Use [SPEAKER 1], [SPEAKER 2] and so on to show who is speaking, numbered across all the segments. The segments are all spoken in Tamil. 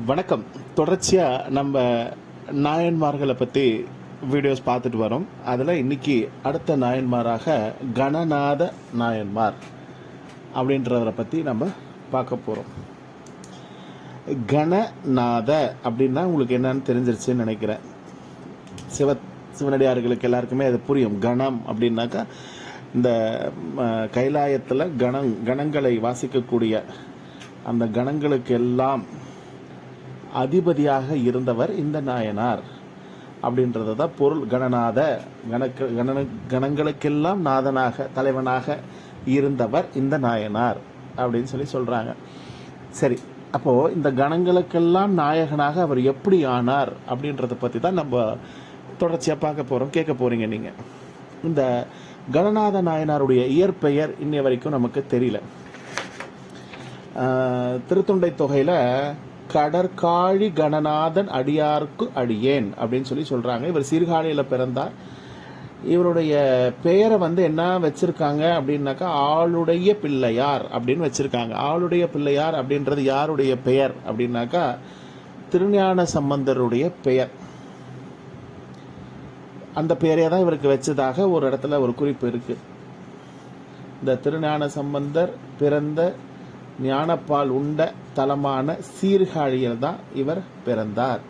[SPEAKER 1] வணக்கம். தொடர்ச்சியாக நம்ம நாயன்மார்களை பற்றி வீடியோஸ் பார்த்துட்டு வரோம். அதில் இன்னைக்கு அடுத்த நாயன்மாராக கணநாத நாயன்மார் அப்படின்றவரை பற்றி நம்ம பார்க்க போகிறோம் கணநாத அப்படின்னா உங்களுக்கு என்னன்னு தெரிஞ்சிருச்சுன்னு நினைக்கிறேன். சிவ சிவனடியார்களுக்கு எல்லாருக்குமே அது புரியும். கணம் அப்படின்னாக்கா இந்த கைலாயத்தில் கணங் கணங்களை வாசிக்கக்கூடிய அந்த கணங்களுக்கு எல்லாம் அதிபதியாக இருந்தவர் இந்த நாயனார். அப்படின்றது தான் பொருள். கணநாத கணக்கு கணன கணங்களுக்கெல்லாம் நாதனாக தலைவனாக இருந்தவர் இந்த நாயனார் அப்படின்னு சொல்லி சொல்கிறாங்க சரி அப்போது இந்த கணங்களுக்கெல்லாம் நாயகனாக அவர் எப்படி ஆனார் அப்படின்றத பற்றி தான் நம்ம தொடர்ச்சியாக பார்க்க போகிறோம் கேட்க போகிறீங்க நீங்கள் இந்த கணநாத நாயனாருடைய இயற்பெயர் இன்னை வரைக்கும் நமக்கு தெரியல. திருத்தொண்டை தொகையில் கடற்காழி கணநாதன் அடியார்க்கு அடியேன் அப்படின்னு சொல்லி சொல்கிறாங்க இவர் சீர்காழியில் பிறந்தார். இவருடைய பெயரை வந்து என்ன வச்சுருக்காங்க அப்படின்னாக்கா ஆளுடைய பிள்ளையார் அப்படின்னு வச்சுருக்காங்க. ஆளுடைய பிள்ளையார் அப்படின்றது யாருடைய பெயர் அப்படின்னாக்கா திருஞான சம்பந்தருடைய பெயர். அந்த பெயரே தான் இவருக்கு வச்சதாக ஒரு இடத்துல ஒரு குறிப்பு இருக்குது இந்த திருஞான சம்பந்தர் பிறந்த ஞானப்பால் உண்ட தலமான சீர்காழியில் தான் இவர் பிறந்தார்.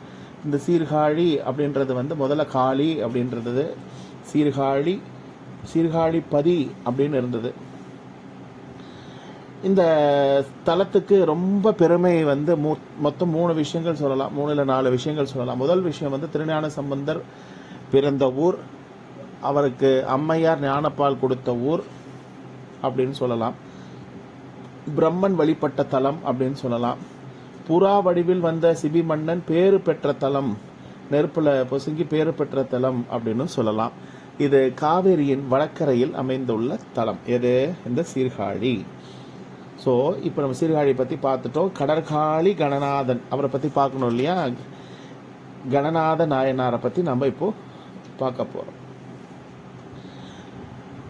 [SPEAKER 1] இந்த சீர்காழி அப்படின்றது வந்து முதல்ல காளி அப்படின்றது சீர்காழி சீர்காழி பதி அப்படின்னு இருந்தது. இந்த தலத்துக்கு ரொம்ப பெருமை வந்து மூ மொத்தம் மூணு விஷயங்கள் சொல்லலாம் மூணு இல்லை நாலு விஷயங்கள் சொல்லலாம். முதல் விஷயம் வந்து திருஞான சம்பந்தர் பிறந்த ஊர் அவருக்கு அம்மையார் ஞானப்பால் கொடுத்த ஊர் அப்படின்னு சொல்லலாம். பிரம்மன் வழிபட்ட தலம் அப்படின்னு சொல்லலாம். புறா வடிவில் வந்த சிபி மன்னன் பேறு பெற்ற தலம் நெருப்புல பொசுங்கி பேறு பெற்ற தலம் அப்படின்னு சொல்லலாம். இது காவேரியின் வடக்கரையில் அமைந்துள்ள தலம். எது? இந்த சீர்காழி. ஸோ இப்போ நம்ம சீர்காழி பற்றி பார்த்துட்டோம். கடற்காளி கணநாதன். அவரை பற்றி பார்க்கணும் இல்லையா? கணநாத நாயனாரை பற்றி நம்ம இப்போ பார்க்க போகிறோம்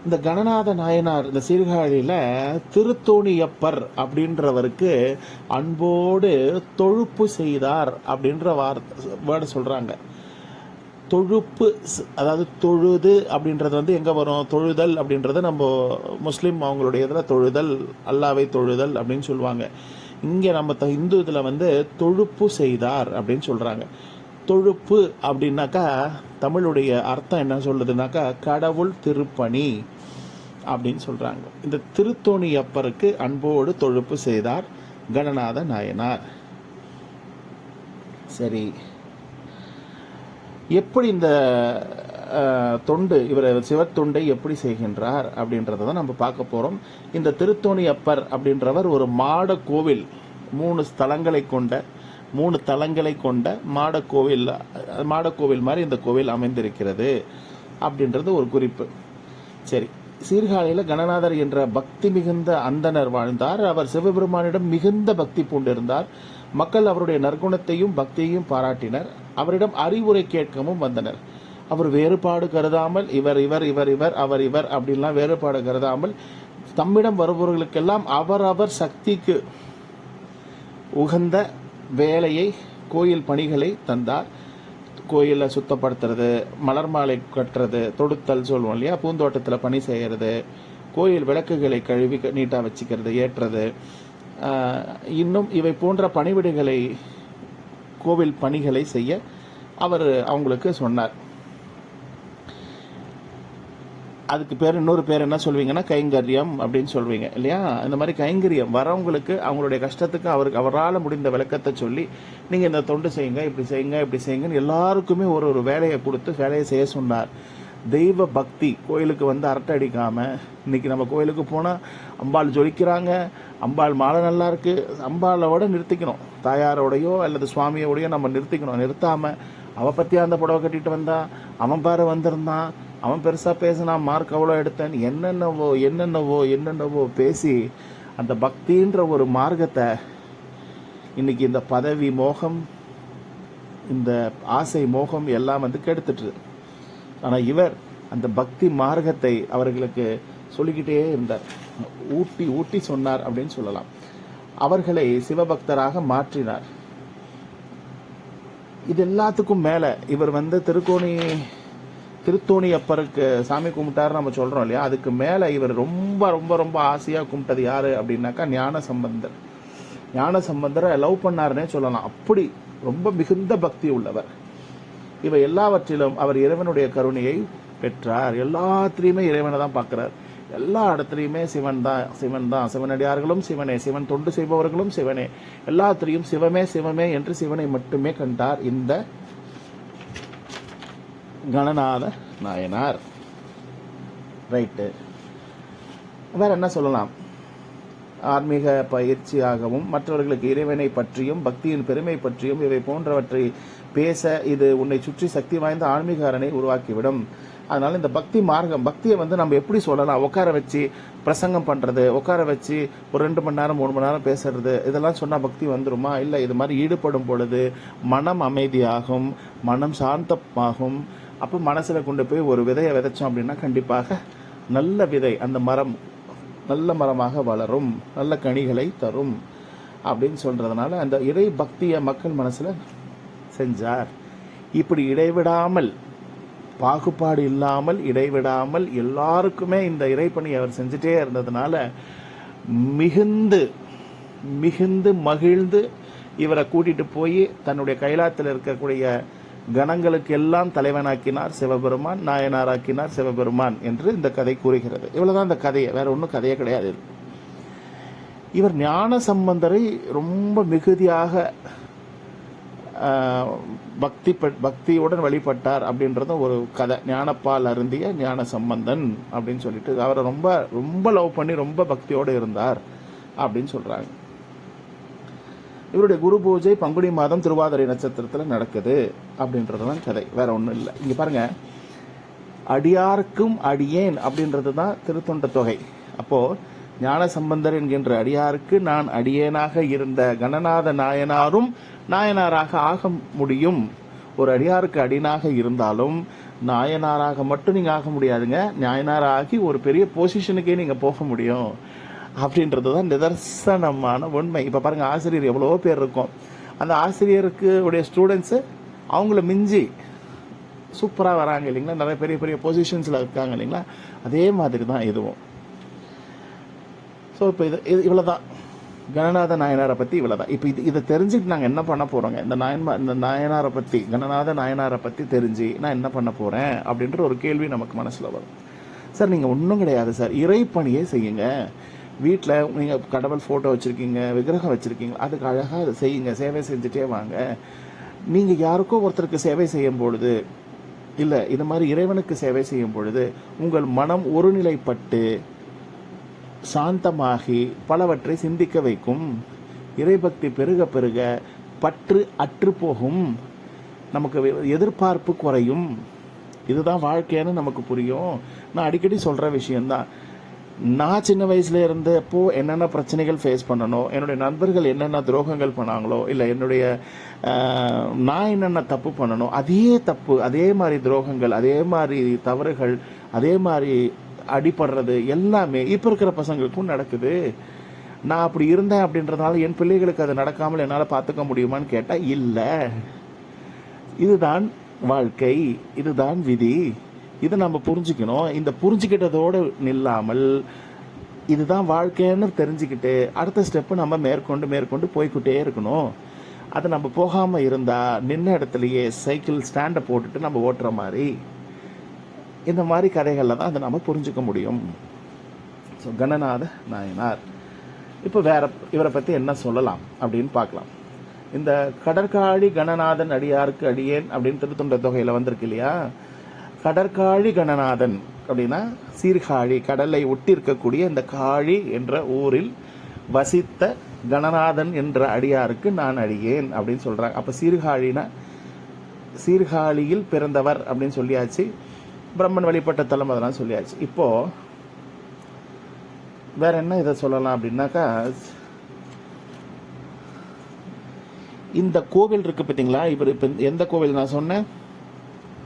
[SPEAKER 1] இந்த கணநாத நாயனார் இந்த சீர்காழியில் திருத்தோணியப்பர் அப்படின்றவருக்கு அன்போடு தொழுப்பு செய்தார் அப்படின்ற வார்த்தை வேர்டு சொல்கிறாங்க தொழுப்பு அதாவது தொழுது அப்படின்றது வந்து எங்கே வரும்? தொழுதல் அப்படின்றது நம்ம முஸ்லீம் அவங்களுடைய இதில் தொழுதல் அல்லாவை தொழுதல் அப்படின்னு சொல்லுவாங்க. இங்கே நம்ம த- இந்து இதில் வந்து தொழுப்பு செய்தார் அப்படின்னு சொல்கிறாங்க தொழுப்பு அப்படின்னாக்கா தமிழுடைய அர்த்தம் என்ன சொல்லுதுனாக்கா கடவுள் திருப்பணி. அப்படின்னு சொல்கிறாங்க இந்த திருத்தோணி அப்பருக்கு அன்போடு தொழுப்பு செய்தார் கணநாத நாயனார். சரி. எப்படி இந்த தொண்டு இவர் சிவத்தொண்டை எப்படி செய்கின்றார் அப்படின்றத தான் நம்ம பார்க்க போகிறோம் இந்த திருத்தோணி அப்பர் அப்படின்றவர் ஒரு மாட கோவில் மூணு ஸ்தலங்களை கொண்ட மூணு தலங்களை கொண்ட மாட கோவில் மாட கோவில் மாதிரி இந்த கோவில் அமைந்திருக்கிறது அப்படின்றது ஒரு குறிப்பு. சரி. சீர்காழியில் கணநாதர் என்ற பக்தி மிகுந்த அந்தனர் வாழ்ந்தார். அவர் சிவபெருமானிடம் மிகுந்த பக்தி பூண்டிருந்தார். மக்கள் அவருடைய நற்குணத்தையும் பக்தியையும் பாராட்டினர். அவரிடம் அறிவுரை கேட்கவும் வந்தனர். அவர் வேறுபாடு கருதாமல் இவர் இவர் இவர் இவர் அவர் இவர் அப்படின்லாம் வேறுபாடு கருதாமல் தம்மிடம் வருபவர்களுக்கெல்லாம் அவரவர் சக்திக்கு உகந்த வேலையை கோயில் பணிகளை தந்தார். கோயிலை சுத்தப்படுத்துறது மலர் மாலை கட்டுறது தொடுத்தல் சொல்லுவோம் இல்லையா? பூந்தோட்டத்தில் பணி செய்கிறது கோயில் விளக்குகளை கழுவி நீட்டாக வச்சுக்கிறது ஏற்றுறது. இன்னும் இவை போன்ற பணிவிடைகளை கோவில் பணிகளை செய்ய அவர் அவங்களுக்கு சொன்னார். அதுக்கு பேர் இன்னொரு பேர் என்ன சொல்வீங்கன்னா கைங்கரியம் அப்படின்னு சொல்வீங்க இல்லையா? இந்த மாதிரி கைங்கரியம். வரவங்களுக்கு அவங்களுடைய கஷ்டத்துக்கு அவருக்கு அவரால் முடிந்த விளக்கத்தை சொல்லி நீங்கள் இந்த தொண்டு செய்யுங்க இப்படி செய்யுங்க இப்படி செய்யுங்கன்னு எல்லாருக்குமே ஒரு ஒரு வேலையை கொடுத்து வேலையை செய்ய சொன்னார். தெய்வ பக்தி கோயிலுக்கு வந்து அரட்டை அடிக்காமல் இன்னைக்கு நம்ம கோயிலுக்கு போனால் அம்பாள் ஜொலிக்கிறாங்க அம்பாள் மாலை நல்லா இருக்கு அம்பாளோட நிறுத்திக்கணும். தாயாரோடையோ அல்லது சுவாமியோடையோ நம்ம நிறுத்திக்கணும். நிறுத்தாமல் அவன் பத்தி அந்த புடவை கட்டிட்டு வந்தான் அவன் பாரு வந்திருந்தான். அவன் பெருசாக பேசினான் மார்க் அவ்வளோ எடுத்தேன் என்னென்னவோ என்னென்னவோ என்னென்னவோ பேசி அந்த பக்தின்ற ஒரு மார்க்கத்தை இன்னைக்கு இந்த பதவி மோகம் இந்த ஆசை மோகம் எல்லாம் வந்து கெடுத்துட்டு ஆனால் இவர் அந்த பக்தி மார்க்கத்தை அவர்களுக்கு சொல்லிக்கிட்டே இருந்தார். ஊட்டி ஊட்டி சொன்னார் அப்படின்னு சொல்லலாம். அவர்களை சிவபக்தராக மாற்றினார். இது எல்லாத்துக்கும் மேலே இவர் வந்து திருக்கோணி திருத்தோணி அப்பருக்கு சாமி கும்பிட்டாரு நம்ம சொல்றோம் இல்லையா? அதுக்கு மேலே இவர் ரொம்ப ரொம்ப ரொம்ப ஆசையாக கும்பிட்டது யாரு அப்படின்னாக்கா ஞான சம்பந்தர். ஞான சம்பந்தரை லவ் பண்ணாருன்னே சொல்லலாம். அப்படி ரொம்ப மிகுந்த பக்தி உள்ளவர். இவர் எல்லாவற்றிலும் அவர் இறைவனுடைய கருணையை பெற்றார். எல்லாத்திலையுமே இறைவனை தான் பார்க்குறார். எல்லா இடத்துலையுமே சிவன் தான் சிவன் தான். சிவனடியார்களும் சிவனே சிவன் தொண்டு செய்பவர்களும் சிவனே. எல்லாத்திலையும் சிவமே சிவமே என்று சிவனை மட்டுமே கண்டார் இந்த கணநாத நாயனார். ரைட்டு. வேற என்ன சொல்லலாம்? ஆன்மீக பயிற்சியாகவும் மற்றவர்களுக்கு இறைவனை பற்றியும் பக்தியின் பெருமை பற்றியும் இவை போன்றவற்றை பேச இது உன்னை சுற்றி சக்தி வாய்ந்த ஆன்மீக அரணை உருவாக்கிவிடும். அதனால் இந்த பக்தி மார்க்கம் பக்தியை வந்து நம்ம எப்படி சொல்லலாம்? உட்கார வச்சு பிரசங்கம் பண்ணுறது உட்கார வச்சு ஒரு ரெண்டு மணி நேரம் மூணு மணி நேரம் பேசுறது இதெல்லாம் சொன்னால் பக்தி வந்துருமா? இல்லை இது மாதிரி ஈடுபடும் பொழுது மனம் அமைதியாகும் மனம் சாந்தமாகும். அப்போ மனசில் கொண்டு போய் ஒரு விதையை விதைச்சோம் அப்படின்னா கண்டிப்பாக நல்ல விதை அந்த மரம் நல்ல மரமாக வளரும் நல்ல கனிகளை தரும் அப்படின்னு சொல்கிறதுனால அந்த இறை பக்தியை மக்கள் மனசில் செஞ்சார். இப்படி இடைவிடாமல் பாகுபாடு இல்லாமல் இடைவிடாமல் எல்லாருக்குமே இந்த இறைப்பணி அவர் செஞ்சுட்டே இருந்ததுனால மிகுந்து மிகுந்து மகிழ்ந்து இவரை கூட்டிட்டு போய் தன்னுடைய கைலாத்தில் இருக்கக்கூடிய கணங்களுக்கு எல்லாம் தலைவனாக்கினார் சிவபெருமான் நாயனாராக்கினார் சிவபெருமான் என்று இந்த கதை கூறுகிறது. இவ்வளவுதான் இந்த கதையை வேற ஒன்றும் கதையே கிடையாது. இவர் ஞான சம்பந்தரை ரொம்ப மிகுதியாக பக்தி பக்தியுடன் வழிபட்டார் அப்படின்றதும் ஒரு கதை. ஞானப்பால் அருந்திய ஞான சம்பந்தன் அப்படின்னு சொல்லிட்டு அவரை ரொம்ப ரொம்ப லவ் பண்ணி ரொம்ப பக்தியோடு இருந்தார் அப்படின்னு சொல்கிறாங்க இவருடைய குரு பூஜை பங்குனி மாதம் திருவாதிரை நட்சத்திரத்தில் நடக்குது அப்படின்றதுலாம் கதை. வேற ஒன்றும் இல்லை. இங்கே பாருங்க. அடியாருக்கும் அடியேன் அப்படின்றது தான் திருத்தொண்ட தொகை. அப்போது ஞான சம்பந்தர் என்கின்ற அடியாருக்கு நான் அடியேனாக இருந்த கணநாத நாயனாரும் நாயனாராக ஆக முடியும். ஒரு அடியாருக்கு அடியனாக இருந்தாலும் நாயனாராக மட்டும் நீங்கள் ஆக முடியாதுங்க. நாயனாராகி ஒரு பெரிய பொசிஷனுக்கே நீங்கள் போக முடியும். அப்படின்றது தான் நிதர்சனமான உண்மை. இப்போ பாருங்க ஆசிரியர் எவ்வளவோ பேர் இருக்கும். அந்த ஆசிரியருக்கு உடைய ஸ்டூடெண்ட்ஸு அவங்கள மிஞ்சி சூப்பராக வராங்க இல்லைங்களா? நிறைய பெரிய பெரிய பொசிஷன்ஸில் இருக்காங்க இல்லைங்களா? அதே மாதிரி தான் இதுவும். ஸோ இப்போ இது இது இவ்வளோதான் கணநாத நாயனாரை பற்றி இவ்வளோதான் இப்போ இது இதை தெரிஞ்சுட்டு நாங்கள் என்ன பண்ண போகிறோங்க இந்த நாயன்மா இந்த நாயனாரை பற்றி கணநாத நாயனாரை பற்றி தெரிஞ்சு நான் என்ன பண்ண போகிறேன் அப்படின்ற ஒரு கேள்வி நமக்கு மனசில் வரும். சார் நீங்கள் ஒன்றும் கிடையாது சார். இறைப்பணியே செய்யுங்க. வீட்டில் நீங்கள் கடவுள் ஃபோட்டோ வச்சுருக்கீங்க விக்கிரகம் வச்சுருக்கீங்க அதுக்கு அழகாக அதை செய்யுங்க. சேவை செஞ்சுட்டே வாங்க. நீங்கள் யாருக்கோ ஒருத்தருக்கு சேவை செய்யும் பொழுது இல்லை இது மாதிரி இறைவனுக்கு சேவை செய்யும் பொழுது உங்கள் மனம் ஒருநிலைப்பட்டு சாந்தமாகி பலவற்றை சிந்திக்க வைக்கும். இறைபக்தி பெருக பெருக பற்று அற்று போகும். நமக்கு எதிர்பார்ப்பு குறையும். இதுதான் வாழ்க்கைன்னு நமக்கு புரியும். நான் அடிக்கடி சொல்கிற விஷயந்தான் நான் சின்ன வயசுல இருந்தப்போ என்னென்ன பிரச்சனைகள் ஃபேஸ் பண்ணணும் என்னுடைய நண்பர்கள் என்னென்ன துரோகங்கள் பண்ணாங்களோ இல்லை என்னுடைய நான் என்னென்ன தப்பு பண்ணணும் அதே தப்பு அதே மாதிரி துரோகங்கள் அதே மாதிரி தவறுகள் அதே மாதிரி அடிபடுறது எல்லாமே இப்போ இருக்கிற பசங்களுக்கும் நடக்குது. நான் அப்படி இருந்தேன் அப்படின்றதுனால என் பிள்ளைகளுக்கு அது நடக்காமல் என்னால் பார்த்துக்க முடியுமான்னு கேட்டால் இல்லை. இதுதான் வாழ்க்கை இதுதான் விதி. இதை நம்ம புரிஞ்சுக்கணும். இந்த புரிஞ்சுக்கிட்டதோடு நில்லாமல் இதுதான் வாழ்க்கைன்னு தெரிஞ்சுக்கிட்டு அடுத்த ஸ்டெப்பு நம்ம மேற்கொண்டு மேற்கொண்டு போய்க்கிட்டே இருக்கணும். அது நம்ம போகாமல் இருந்தால் நின்ன இடத்துலையே சைக்கிள் ஸ்டாண்டை போட்டுட்டு நம்ம ஓட்டுற மாதிரி இந்த மாதிரி கதைகளில் தான் அதை நம்ம புரிஞ்சுக்க முடியும். ஸோ கணநாத நாயனார். இப்போ வேற இவரை பற்றி என்ன சொல்லலாம் அப்படின்னு பார்க்கலாம். இந்த கடற்காழி கணநாதன் அடியாருக்கு அடியேன் அப்படின்னு திருத்தொண்ட தொகையில் வந்திருக்கு இல்லையா? கடற்காழி கணநாதன் அப்படின்னா சீர்காழி கடலை ஒட்டி இருக்கக்கூடிய இந்த காழி என்ற ஊரில் வசித்த கணநாதன் என்ற அடியாருக்கு நான் அடியேன் அப்படின்னு சொல்கிறாங்க அப்போ சீர்காழினா சீர்காழியில் பிறந்தவர் அப்படின்னு சொல்லியாச்சு. பிரம்மன் வழிபட்ட தலம் அதெல்லாம் சொல்லியாச்சு. இப்போ வேற என்ன இதை சொல்லலாம் அப்படின்னாக்கா இந்த கோவில் இருக்கு பார்த்தீங்களா? இவர் இப்போ எந்த கோவில் நான் சொன்னேன்?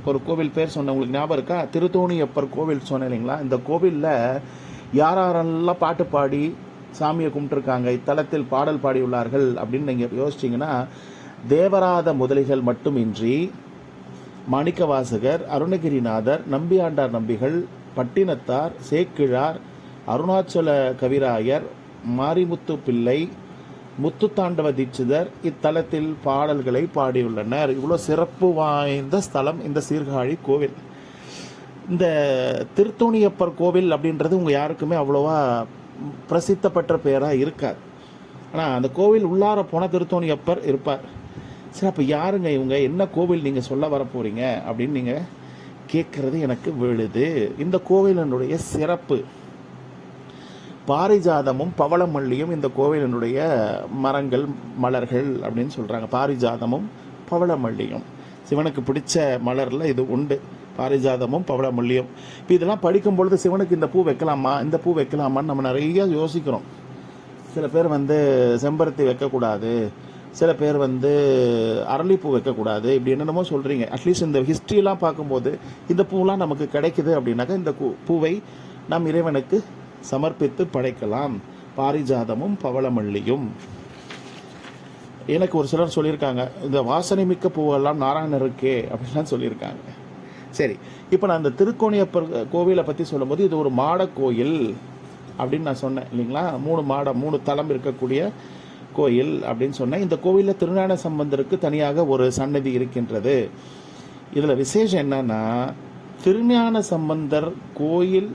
[SPEAKER 1] ஒரு கோவில் பேர் சொன்னேன் உங்களுக்கு ஞாபகம் இருக்கா? திருத்தோணியப்பர் கோவில் சொன்னேன் இல்லைங்களா? இந்த கோவிலில் யார் யாரெல்லாம் பாட்டு பாடி சாமியை கும்பிட்டுருக்காங்க இத்தலத்தில் பாடல் பாடியுள்ளார்கள் அப்படின்னு நீங்கள் யோசிச்சீங்கன்னா தேவராத முதலிகள் மட்டுமின்றி மாணிக்கவாசகர் அருணகிரிநாதர் நம்பியாண்டார் நம்பிகள் பட்டினத்தார் சேக்கிழார் அருணாச்சல கவிராயர் மாரிமுத்து பிள்ளை முத்துத்தாண்டவ தீட்சிதர் இத்தலத்தில் பாடல்களை பாடியுள்ளனர். இவ்வளோ சிறப்பு வாய்ந்த ஸ்தலம் இந்த சீர்காழி கோவில். இந்த திருத்தோணியப்பர் கோவில் அப்படின்றது உங்கள் யாருக்குமே அவ்வளோவா பிரசித்த பெற்ற பெயராக இருக்காது. ஆனால் அந்த கோவில் உள்ளார போன திருத்தோணியப்பர் இருப்பார். சரி அப்போ யாருங்க இவங்க? என்ன கோவில் நீங்கள் சொல்ல வர போகிறீங்க அப்படின்னு நீங்கள் கேட்குறது எனக்கு விழுது. இந்த கோவிலினுடைய சிறப்பு பாரிஜாதமும் பவளமல்லியும் இந்த கோவிலினுடைய மரங்கள் மலர்கள் அப்படின்னு சொல்கிறாங்க பாரிஜாதமும் பவளமல்லியும். சிவனுக்கு பிடிச்ச மலரில் இது உண்டு. பாரிஜாதமும் பவளமல்லியும். இப்போ இதெல்லாம் படிக்கும் பொழுது சிவனுக்கு இந்த பூ வைக்கலாமா? இந்த பூ வைக்கலாமான்னு நம்ம நிறைய யோசிக்கிறோம். சில பேர் வந்து செம்பருத்தி வைக்கக்கூடாது. சில பேர் வந்து அரளிப்பூ வைக்கக்கூடாது இப்படி என்னென்னமோ சொல்கிறீங்க அட்லீஸ்ட் இந்த ஹிஸ்ட்ரியெலாம் பார்க்கும்போது இந்த பூலாம் நமக்கு கிடைக்குது அப்படின்னாக்கா இந்த பூ- பூவை நாம் இறைவனுக்கு சமர்ப்பித்து படைக்கலாம். பாரிஜாதமும் பவளமல்லியும். எனக்கு ஒரு சிலர் சொல்லியிருக்காங்க இந்த வாசனை மிக்க பூவெல்லாம் நாராயணருக்கே அப்படின்லாம் சொல்லியிருக்காங்க. சரி இப்போ நான் இந்த திருக்கோணியப்பர் கோவிலை பற்றி சொல்லும்போது இது ஒரு மாட கோயில் அப்படின்னு நான் சொன்னேன் இல்லைங்களா? மூணு மாடம் மூணு தலம் இருக்கக்கூடிய கோயில் அப்படின்னு சொன்னேன் இந்த கோவிலில் திருஞான சம்பந்தருக்கு தனியாக ஒரு சன்னதி இருக்கின்றது. இதில் விசேஷம் என்னன்னா திருஞான சம்பந்தர் கோயில்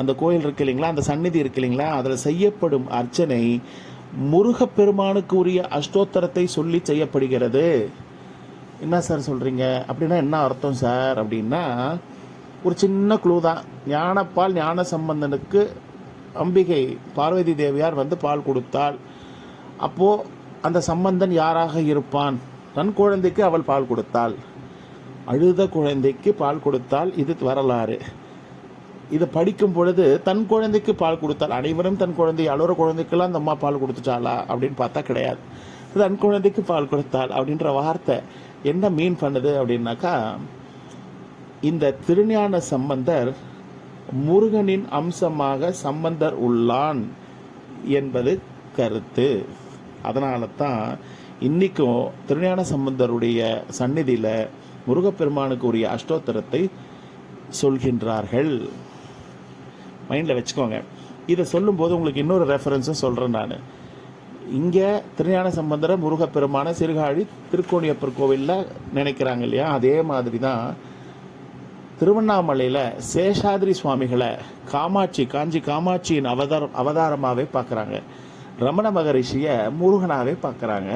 [SPEAKER 1] அந்த கோயில் இருக்கு இல்லைங்களா அந்த சந்நிதி இருக்கு இல்லைங்களா அதில் செய்யப்படும் அர்ச்சனை முருகப்பெருமானுக்கு உரிய அஷ்டோத்தரத்தை சொல்லி செய்யப்படுகிறது. என்ன சார் சொல்கிறீங்க அப்படின்னா என்ன அர்த்தம் சார் அப்படின்னா ஒரு சின்ன குழு தான். ஞானப்பால் ஞான சம்பந்தனுக்கு அம்பிகை பார்வதி தேவியார் வந்து பால் கொடுத்தாள் அப்போ அந்த சம்பந்தன் யாராக இருப்பான்? தன் குழந்தைக்கு அவள் பால் கொடுத்தாள். அழுத குழந்தைக்கு பால் கொடுத்தால் இது வரலாறு. இதை படிக்கும் பொழுது தன் குழந்தைக்கு பால் கொடுத்தால் அனைவரும் தன் குழந்தை அழுற குழந்தைக்கெல்லாம் அந்த அம்மா பால் கொடுத்துட்டாளா அப்படின்னு பார்த்தா கிடையாது. தன் குழந்தைக்கு பால் கொடுத்தாள் அப்படின்ற வார்த்தை என்ன மீன் பண்ணுது அப்படின்னாக்கா இந்த திருஞான சம்பந்தர் முருகனின் அம்சமாக சம்பந்தர் உள்ளான் என்பது கருத்து. அதனால தான் இன்றைக்கும் திருஞான சம்பந்தருடைய சந்நிதியில் முருகப்பெருமானுக்கு உரிய அஷ்டோத்தரத்தை சொல்கின்றார்கள். மைண்டில் வச்சுக்கோங்க. இதை சொல்லும்போது உங்களுக்கு இன்னொரு ரெஃபரன்ஸும் சொல்கிறேன் நான். இங்கே திருஞான சம்பந்தர முருகப்பெருமான சிறுகாழி திருக்கோணியப்பர் கோவிலில் நினைக்கிறாங்க இல்லையா? அதே மாதிரி தான் திருவண்ணாமலையில் சேஷாதிரி சுவாமிகளை காமாட்சி காஞ்சி காமாட்சியின் அவதாரம் அவதாரமாகவே பார்க்குறாங்க. ரமண மகரிஷியை முருகனாகவே பார்க்குறாங்க.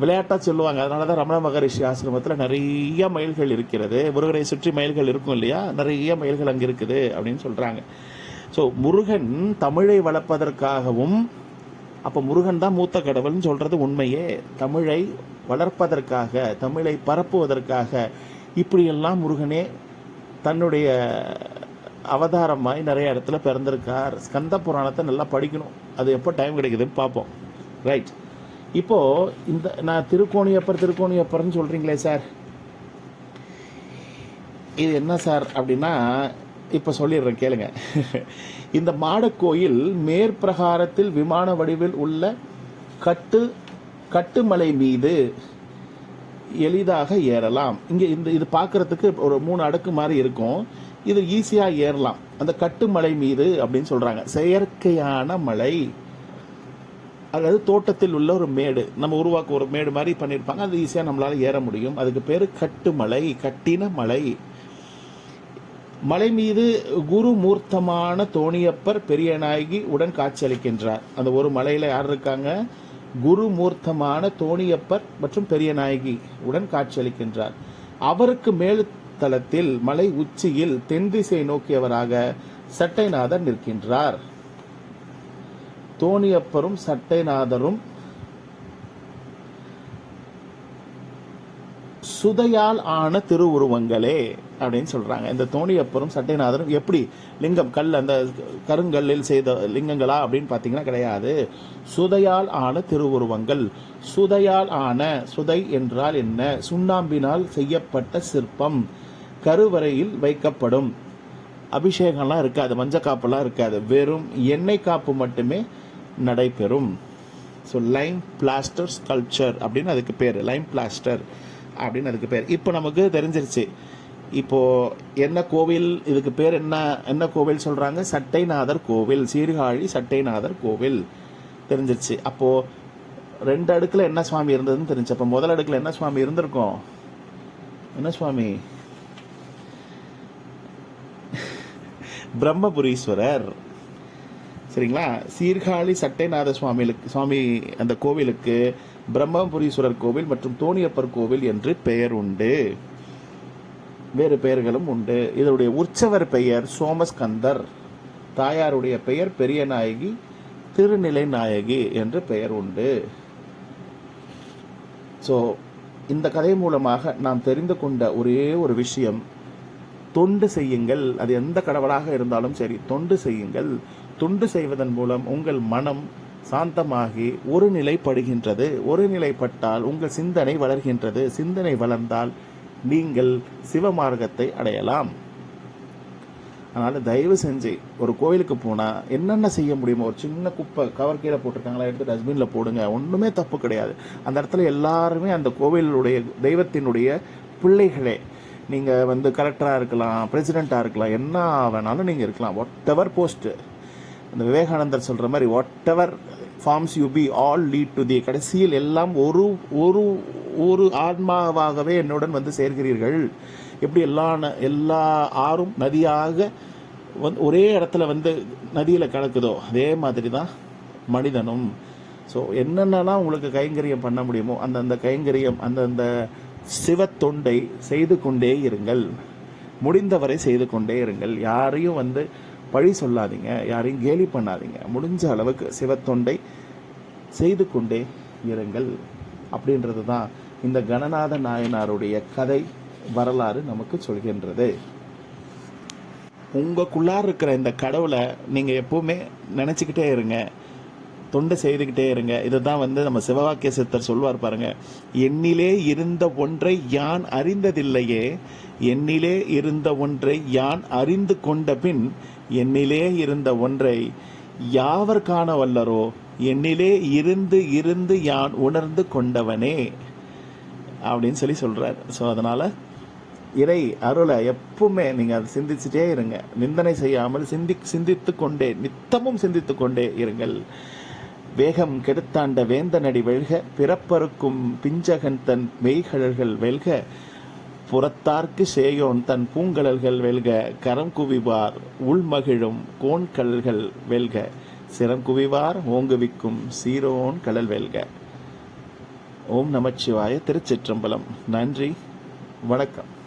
[SPEAKER 1] விளையாட்டாக சொல்லுவாங்க. அதனால தான் ரமண மகரிஷி ஆசிரமத்தில் நிறைய மயில்கள் இருக்கிறது. முருகனை சுற்றி மயில்கள் இருக்கும் இல்லையா? நிறைய மயில்கள் அங்கே இருக்குது அப்படின்னு சொல்கிறாங்க ஸோ முருகன் தமிழை வளர்ப்பதற்காகவும் அப்போ முருகன் தான் மூத்த கடவுள்னு சொல்கிறது உண்மையே. தமிழை வளர்ப்பதற்காக தமிழை பரப்புவதற்காக இப்படியெல்லாம் முருகனே தன்னுடைய அவதாரமாய் நிறைய இடத்துல பிறந்திருக்கார். ஸ்கந்த புராணத்தை நல்லா படிக்கணும். அது எப்போ டைம் கிடைக்குதுன்னு பார்ப்போம். ரைட் இப்போ இந்த நான் திருக்கோணியப்பர் திருக்கோணியப்பர்னு சொல்கிறீங்களே சார் இது என்ன சார் அப்படின்னா இப்போ சொல்லிடுறேன் கேளுங்க. இந்த மாடக்கோயில் மேற்பிரகாரத்தில் விமான வடிவில் உள்ள கட்டு கட்டுமலை மீது எளிதாக ஏறலாம். இங்கே இந்த இது பார்க்கறதுக்கு ஒரு மூணு அடுக்கு மாதிரி இருக்கும். இது ஈஸியாக ஏறலாம். அந்த கட்டுமலை மீது அப்படின்னு சொல்கிறாங்க செயற்கையான மலை. அதாவது தோட்டத்தில் உள்ள ஒரு மேடு. நம்ம உருவாக்க ஒரு மேடு மாதிரி பண்ணியிருப்பாங்க. அது ஈஸியாக நம்மளால் ஏற முடியும். அதுக்கு பேர் கட்டுமலை கட்டின மலை. மலை மீது குரு மூர்த்தமான தோணியப்பர் பெரியநாயகி உடன் காட்சியளிக்கின்றார். அந்த ஒரு மலையில் யார் இருக்காங்க? குரு மூர்த்தமான தோணியப்பர் மற்றும் பெரியநாயகி உடன் காட்சியளிக்கின்றார். அவருக்கு மேல் தளத்தில் மலை உச்சியில் தென் திசை நோக்கியவராக சட்டைநாதர் நிற்கின்றார். தோணியப்பரும் சட்டைநாதரும் சுதையால் ஆன திருவுருவங்களே அப்படின்னு சொல்றாங்க. இந்த தோணியப்பரும் சட்டைநாதரும் எப்படி லிங்கம் கல் அந்த கருங்கல்லில் செய்த லிங்கங்களா அப்படின்னு பார்த்தீங்கன்னா கிடையாது. சுதையால் ஆன திருவுருவங்கள். சுதையால் ஆன சுதை என்றால் என்ன? சுண்ணாம்பினால் செய்யப்பட்ட சிற்பம். கருவறையில் வைக்கப்படும். அபிஷேகம்லாம் இருக்காது மஞ்சள் காப்புலாம் இருக்காது. வெறும் எண்ணெய் காப்பு மட்டுமே நடைபெறும். ஸோ லைம் பிளாஸ்டர் ஸ்கல்ப்சர் அப்படின்னு அதுக்கு பேர். லைம் பிளாஸ்டர் அப்படின்னு அதுக்கு பேர். இப்போ நமக்கு தெரிஞ்சிருச்சு. இப்போது என்ன கோவில் இதுக்கு பேர் என்ன என்ன கோவில் சொல்கிறாங்க சட்டைநாதர் கோவில். சீர்காழி சட்டைநாதர் கோவில். தெரிஞ்சிருச்சு. அப்போது ரெண்டு அடுக்கில் என்ன சுவாமி இருந்ததுன்னு தெரிஞ்சு. அப்போ முதல் அடுக்கில் என்ன சுவாமி இருந்திருக்கோம்? என்ன சுவாமி? பிரம்மபுரீஸ்வரர். சரிங்களா? சீர்காழி சட்டைநாத சுவாமிகளுக்கு சுவாமி அந்த கோவிலுக்கு பிரம்மபுரீஸ்வரர் கோவில் மற்றும் தோணியப்பர் கோவில் என்று பெயர் உண்டு. வேறு பெயர்களும் உண்டு. இதனுடைய உற்சவர் பெயர் சோமஸ்கந்தர். தாயாருடைய பெயர் பெரிய நாயகி திருநிலை நாயகி என்று பெயர் உண்டு. ஸோ இந்த கதை மூலமாக நாம் தெரிந்து கொண்ட ஒரே ஒரு விஷயம் தொண்டு செய்யுங்கள். அது எந்த கடவுளாக இருந்தாலும் சரி தொண்டு செய்யுங்கள். தொண்டு செய்வதன் மூலம் உங்கள் மனம் சாந்தமாகி ஒரு நிலைப்படுகின்றது. ஒரு நிலைப்பட்டால் உங்கள் சிந்தனை வளர்கின்றது. சிந்தனை வளர்ந்தால் நீங்கள் சிவமார்க்கத்தை அடையலாம். அதனால் தயவு செஞ்சு ஒரு கோயிலுக்கு போனால் என்னென்ன செய்ய முடியுமோ ஒரு சின்ன குப்பை கவர் கீழே போட்டிருக்காங்களா எடுத்து டஸ்ட்பினில் போடுங்க. ஒன்றுமே தப்பு கிடையாது. அந்த இடத்துல எல்லாருமே அந்த கோவிலுடைய தெய்வத்தினுடைய பிள்ளைகளே. நீங்கள் வந்து கலெக்டராக இருக்கலாம் பிரசிடெண்ட்டாக இருக்கலாம் என்ன வேணாலும் நீங்கள் இருக்கலாம். வாட் எவர் போஸ்ட்டு அந்த விவேகானந்தர் சொல்கிற மாதிரி whatever forms you be all lead to the கடைசியில் எல்லாம் ஒரு ஒரு ஒரு ஆன்மாவாகவே என்னுடன் வந்து சேர்கிறீர்கள். எப்படி எல்லா ந- எல்லா ஆறும் நதியாக வந்து ஒரே இடத்துல வந்து நதியில் கலக்குதோ அதே மாதிரி தான் மனிதனும். ஸோ என்னென்னலாம் உங்களுக்கு கைங்கரியம் பண்ண முடியுமோ அந்தந்த கைங்கரியம் அந்தந்த சிவத்தொண்டை செய்து கொண்டே இருங்கள். முடிந்தவரை செய்து கொண்டே இருங்கள். யாரையும் வந்து பழி சொல்லாதீங்க. யாரையும் கேலி பண்ணாதீங்க. முடிஞ்ச அளவுக்கு சிவத்தொண்டை செய்து கொண்டே இருங்கள். அப்படின்றது தான் இந்த கணநாத நாயனாருடைய கதை வரலாறு நமக்கு சொல்கின்றது. உங்களுக்குள்ளார இருக்கிற இந்த கடவுளை நீங்கள் எப்போவுமே நினச்சிக்கிட்டே இருங்க. தொண்டு செய்துக்கிட்டே இருங்க. இதுதான் வந்து நம்ம சிவவாக்கிய சித்தர் சொல்வார் பாருங்க. என்னிலே இருந்த ஒன்றை யான் அறிந்ததில்லையே. என்னிலே இருந்த ஒன்றை யான் அறிந்து கொண்ட பின் என்னிலே இருந்த ஒன்றை யாவர் காண வல்லரோ? என்னிலே இருந்து இருந்து யான் உணர்ந்து கொண்டவனே. அப்படின்னு சொல்லி சொல்கிறார் ஸோ அதனால் இறை அருளை எப்பவுமே நீங்கள் அதை சிந்திச்சுட்டே இருங்க. நிந்தனை செய்யாமல் சிந்தி சிந்தித்து கொண்டே நித்தமும் சிந்தித்து கொண்டே இருங்கள். வேகம் கெடுத்தாண்ட வேந்தனடி வெல்க பிறப்பறுக்கும் பிஞ்சகன் தன் மெய்கழல்கள் வெல்க புறத்தார்க்கு சேயோன் தன் பூங்கழல்கள் வெல்க கரம் குவிவார் உள்மகிழும் கோண்கழல்கள் வெல்க சிரம் குவிவார் ஓங்குவிக்கும் சீரோன் கடல் வெல்க. ஓம் நமச்சிவாய திருச்சிற்றம்பலம். நன்றி. வணக்கம்.